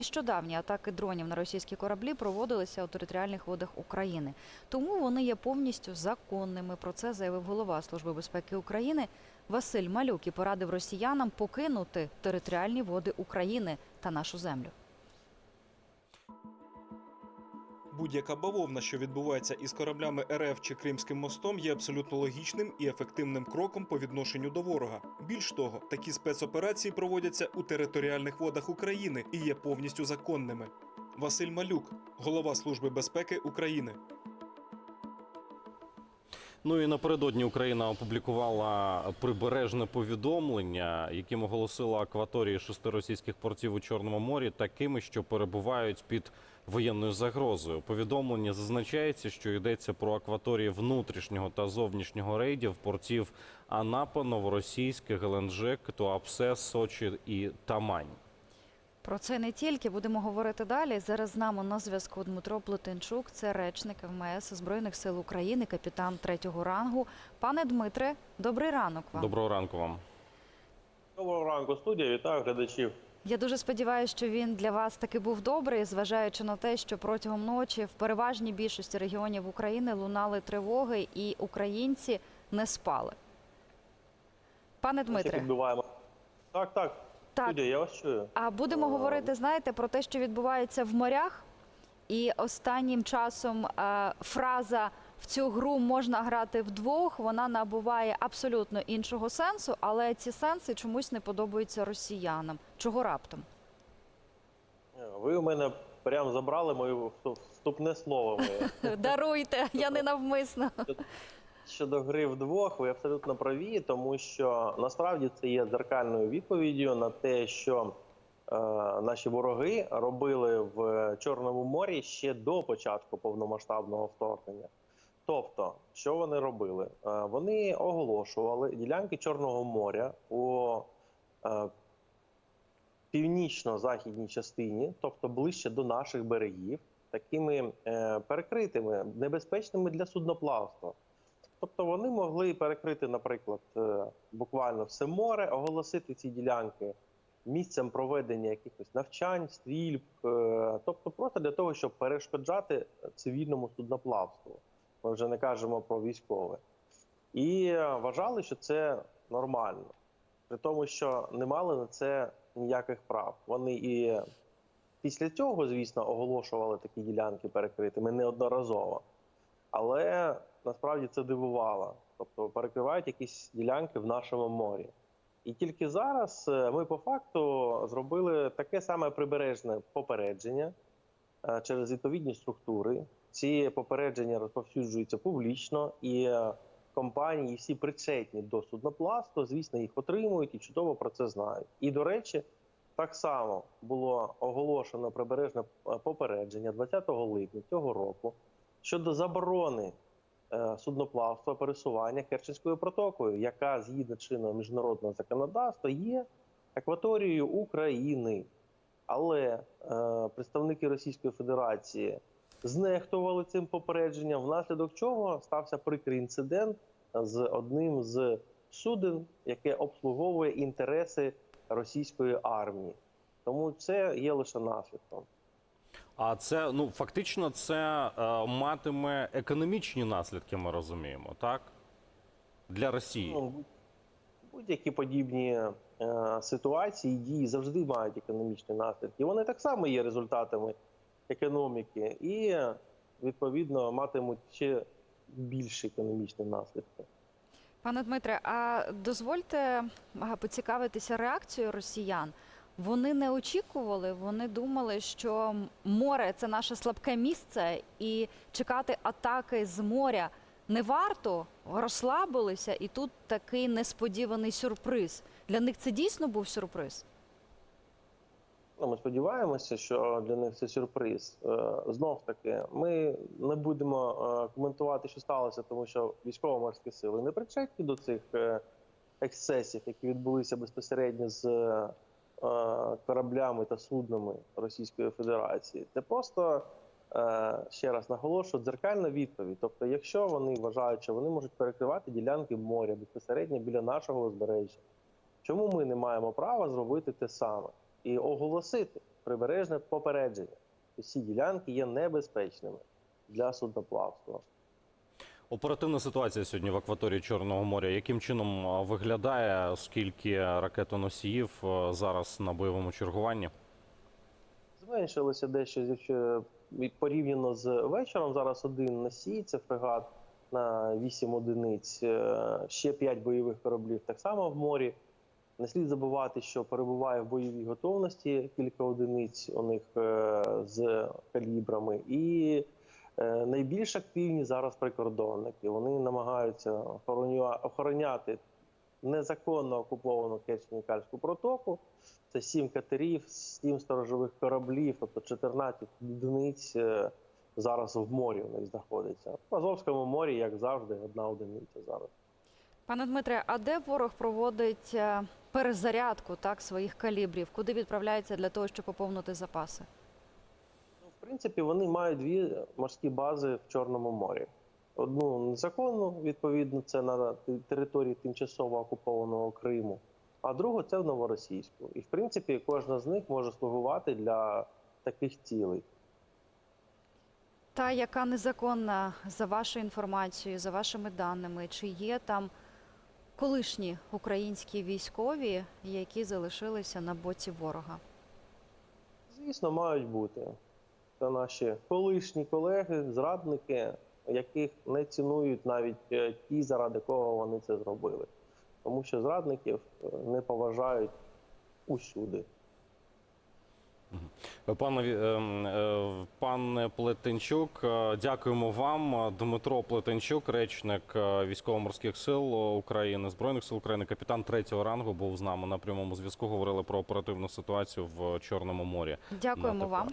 Нещодавні атаки дронів на російські кораблі проводилися у територіальних водах України. Тому вони є повністю законними. Про це заявив голова Служби безпеки України Василь Малюк і порадив росіянам покинути територіальні води України та нашу землю. Будь-яка бавовна, що відбувається із кораблями РФ чи Кримським мостом, є абсолютно логічним і ефективним кроком по відношенню до ворога. Більш того, такі спецоперації проводяться у територіальних водах України і є повністю законними. Василь Малюк, голова Служби безпеки України. Ну і напередодні Україна опублікувала прибережне повідомлення, яким оголосила акваторії шести російських портів у Чорному морі такими, що перебувають під воєнною загрозою. У Повідомленні зазначається, що йдеться про акваторії внутрішнього та зовнішнього рейдів портів Анапа, Новоросійськ, Геленджик, Туапсе, Сочі і Тамань. Про це не тільки будемо говорити далі. Зараз з нами на зв'язку Дмитро Плетенчук, це речник МС Збройних сил України, капітан третього рангу. Пане Дмитре, добрий ранок вам. Доброго ранку вам. Доброго ранку, студія. Вітаю глядачів. Я дуже сподіваюся, що він для вас таки був добрий, зважаючи на те, що протягом ночі в переважній більшості регіонів України лунали тривоги, і українці не спали. Пане Дмитре. Так, так. так я вас чую. а будемо Е, говорити, знаєте, про те, що відбувається в морях. І останнім часом е, фраза в цю гру можна грати вдвох. Вона набуває абсолютно іншого сенсу, але ці сенси чомусь не подобаються росіянам. Чого раптом? Е, Ви у мене прям забрали моє вступне слово. моє. Даруйте, я не навмисно. Щодо гри вдвох, ви абсолютно праві, тому що насправді це є дзеркальною відповіддю на те, що е, наші вороги робили в Чорному морі ще до початку повномасштабного вторгнення. Тобто, що вони робили? Е, вони оголошували ділянки Чорного моря у е, північно-західній частині, тобто ближче до наших берегів, такими е, перекритими, небезпечними для судноплавства. Тобто вони могли перекрити, наприклад, буквально все море, оголосити ці ділянки місцем проведення якихось навчань, стрільб, тобто просто для того, щоб перешкоджати цивільному судноплавству. Ми вже не кажемо про військове. І е, вважали, що це нормально, при тому, що не мали на це ніяких прав. Вони і після цього, звісно, оголошували такі ділянки перекритими неодноразово. Але насправді це дивувало. Тобто перекривають якісь ділянки в нашому морі. І тільки зараз е, ми по факту зробили таке саме прибережне попередження е, через відповідні структури. Ці попередження розповсюджуються публічно, і е, компанії, всі причетні до суднопласту, звісно, їх отримують і чудово про це знають. І до речі, так само було оголошено прибережне е, попередження 20 липня цього року щодо заборони е, судноплавства пересування Керченською протокою, яка згідно чинного міжнародного законодавства є акваторією України. Але е, представники Російської Федерації знехтували цим попередженням, внаслідок чого стався прикрий інцидент з одним з суден, яке обслуговує інтереси російської армії. Тому це є лише наслідком. А це ну фактично це е, матиме економічні наслідки. Ми розуміємо, так для Росії. Ну, будь-які подібні е, ситуації, дії завжди мають економічні наслідки. Вони так само є результатами економіки і, відповідно, матимуть ще більші економічні наслідки. Пане Дмитре, а дозвольте поцікавитися реакцією росіян. Вони не очікували, вони думали, що море це наше слабке місце, і чекати атаки з моря не варто. Розслабилися, і тут такий несподіваний сюрприз. Для них це дійсно був сюрприз. Ну, Ми сподіваємося, що для них це сюрприз. Е, Знов таки, ми не будемо е, коментувати, що сталося, тому що військово-морські сили не причетні до цих е, ексцесів, які відбулися безпосередньо з кораблями та суднами Російської Федерації. Це просто ще раз наголошую, дзеркальна відповідь. Тобто, якщо вони вважають, що вони можуть перекривати ділянки моря безпосередньо біля нашого узбережжя, чому ми не маємо права зробити те саме і оголосити, прибережне попередження. Усі ділянки є небезпечними для судноплавства. Оперативна ситуація сьогодні в акваторії Чорного моря. Яким чином виглядає, скільки ракетоносіїв зараз на бойовому чергуванні? Зменшилося дещо порівняно з вечором. Зараз один носій, це фрегат на 8 одиниць, е, ще 5 бойових кораблів так само в морі. Не слід забувати, що перебуває в бойовій готовності кілька одиниць у них е, з калібрами. І е, найбільш активні зараз прикордонники. Вони намагаються охороня- охороняти незаконно окуповану Керчь-Нікальську протоку. Це сім катерів, сім сторожових кораблів, тобто 14 одиниць е, зараз в морі у них знаходиться. В Азовському морі, як завжди, одна одиниця зараз. Пане Дмитре, а де ворог проводить перезарядку так своїх калібрів? Куди відправляється для того, щоб поповнити запаси? Ну, в принципі, вони мають дві морські бази в Чорному морі. Одну незаконну, відповідно, це на території тимчасово окупованого Криму, а другу це в Новоросійську. І в принципі, кожна з них може слугувати для таких цілей. Та, яка незаконна за вашою інформацією, за вашими даними, чи є там колишні українські військові, які залишилися на боці ворога? Звісно, мають бути. Це наші колишні колеги, зрадники, яких не цінують навіть е, ті, заради кого вони це зробили. Тому що зрадників е, не поважають усюди. Пане ем, е, пане Плетенчук, е, дякуємо вам. Дмитро Плетенчук, речник е, військово-морських сил України, збройних сил України, капітан третього рангу, був з нами на прямому зв'язку. Говорили про оперативну ситуацію в Чорному морі. Дякуємо вам.